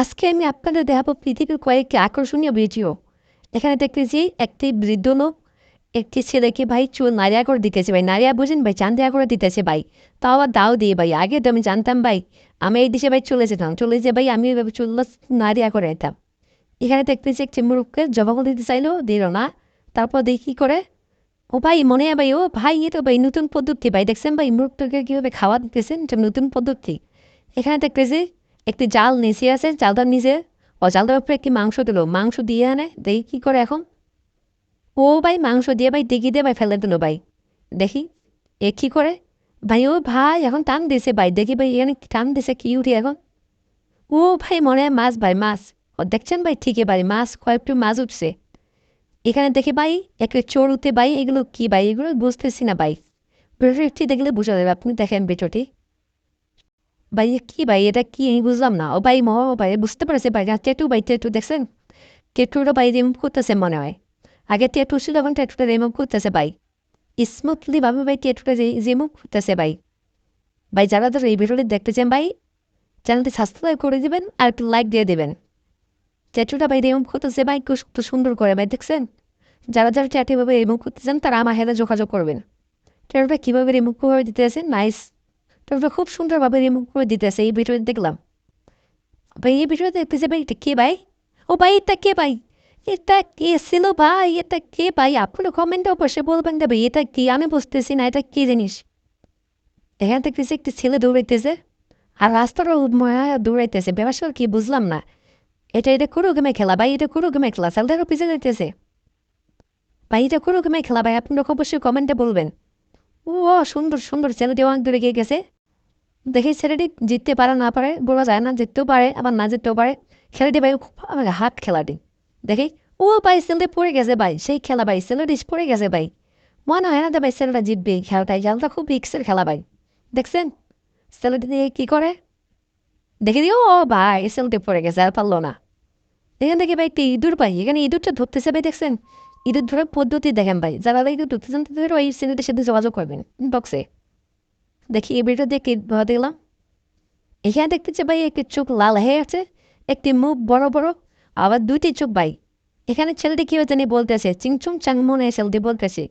আজকে আমি আপনাদের দেখাবো পৃথিবীর কয়েকটি আকর্ষণীয় ভিডিও। এখানে দেখতেছি একটি বৃদ্ধ লোক, একটি ছেলেকে, ভাই, চুল নারিয়া করে দিতেছে, ভাই নারিয়া বুঝেন, ভাই চান্দিয়া করে দিতেছে, ভাই। তাও আবার দাও দিয়ে, ভাই, আগে তো আমি জানতাম, ভাই, আমি এই দেশে, ভাই, চলে যেতাম। চলে যে ভাই, আমি চুল নারিয়া করে যেতাম এখানে দেখতেছি একটি মুরুখকে জবাব দিতে চাইলো, দিল না। তারপর দেখি কী করে, ও, ভাই, মনে হয়, ভাই, ও, ভাই, এ তো, ভাই, নতুন পদ্ধতি, ভাই, দেখছেন, ভাই, মুরুখটাকে কীভাবে খাওয়া দিতেছেন, এটা নতুন পদ্ধতি? এখানে দেখতেছি একটি জাল নিচে আছে জালটার নিচে ও জালটার উপরে একটি মাংস দিল। মাংস দিয়ে আনে দেখি কী করে এখন? ও ভাই, মাংস দিয়ে ভাই দেখি দিয়ে ভাই ফেলে দিল ভাই। দেখি, এ কী করে? ভাই, ও ভাই, এখন টান দিছে ভাই। দেখি ভাই, এখানে টান দিছে, কি উঠি এখন? ও ভাই, মনে হয় মাছ ভাই, মাছ। ও দেখছেন ভাই, ঠিকই ভাই, মাছ, কয়েকটু মাছ উঠছে। এখানে দেখি ভাই, একটা চোর উঠে ভাই, এগুলো কি ভাই? এগুলো বুঝতেছি না ভাই। ভিডিওটি দেখলে বুঝা যাবে, আপনি দেখেন ভিডিওটি। ভাই কি ভাই এটা কি আমি বুঝলাম না ও ভাই ম ভাই বুঝতে পারছে ভাই টেটু ভাই টেটু দেখছেন টেটুটা ভাই রিমুভ করতেছে মনে হয় আগে টেটু ছিল এখন টেটুটা রিমুভ করতেছে ভাই স্মুথলি ভাবে ভাই টেটুটা রিমুভ করতেছে ভাই ভাই যারা যারা এই ভিডিওটি দেখতেছেন ভাই চ্যানেলটি সাবস্ক্রাইব করে দিবেন আর একটু লাইক দিয়ে দেবেন টেটুটা ভাই রিমুভ করতেছে ভাই খুব সুন্দর করে ভাই দেখছেন যারা যারা চ্যাটে ভাবে রিমুভ করতেছেন তারা আমার হাতে যোগাযোগ করবেন টেটুটা কীভাবে রিমুভ করে দিতেছেন নাইস তারপরে খুব সুন্দরভাবে রিমুভ করে দিতেছে এই ভিডিওতে দেখলাম। ভাই, এই ভিডিওতে দেখতেছে ভাই এটা কে ভাই? ও ভাই, এটা কে ভাই? এটা কে ছিল ভাই? এটা কে ভাই? আপনারা কমেন্টে অবশ্যই বলবেন যে ভাই, এটা কি? আমি বুঝতেছি না, এটা কি জিনিস? এখানে দেখতেছি একটি ছেলে দৌড়াইতেছে আর রাস্তার মায়া দৌড়াইতেছে। ব্যবসা কি বুঝলাম না। এটা এটা কোনো গেমে খেলা ভাই? এটা কোনো গেমে খেলা? ছেলেটারও পিছিয়ে যাইতেছে। ভাই, এটা কোনো গেমে খেলা ভাই? আপনারা অবশ্যই কমেন্টে বলবেন। ও সুন্দর সুন্দর ছেলেটি অনেক দূরে গিয়ে গেছে। দেখি ছেলেটি জিততে পারে, না পারে, বলা যায় না, জিততেও পারে, আবার না জিততেও পারে। খেলাটি ভাই হাত খেলাটি। দেখি, ও ভাই ছেলেটি পড়ে গেছে ভাই, সেই খেলা ভাই, ছেলেটি পড়ে গেছে ভাই। মনে হয় না যে ভাই ছেলেটা জিতবে খেলাটাই খেলাটা খুব রিক্সের খেলা ভাই। দেখছেন? ছেলেটি দিয়ে কী করে? দেখে দিও, ও ভাই ছেলেটি পড়ে গেছে, আর পারল না। এখান থেকে ভাই একটি ইঁদুর পাই, এখানে ইঁদুরটা ধরতেছে ভাই, দেখছেন? ইঁদুর ধরার পদ্ধতি দেখেন ভাই, যারা ইঁদুর ধরতে চান তাদের ওই ছেলেদের সাথে যোগাযোগ করবেন বক্সে দেখি এই ভিডিও দেখে দেখলাম এখানে দেখতেছে ভাই একটি চোখ লাল হয়ে আছে একটি মুখ বড় বড় আবার দুইটি চোখ ভাই এখানে ছেলেটি কেউ জানি বলতেছে চিংচুং চাংমনে ছেলেটি বলতেছে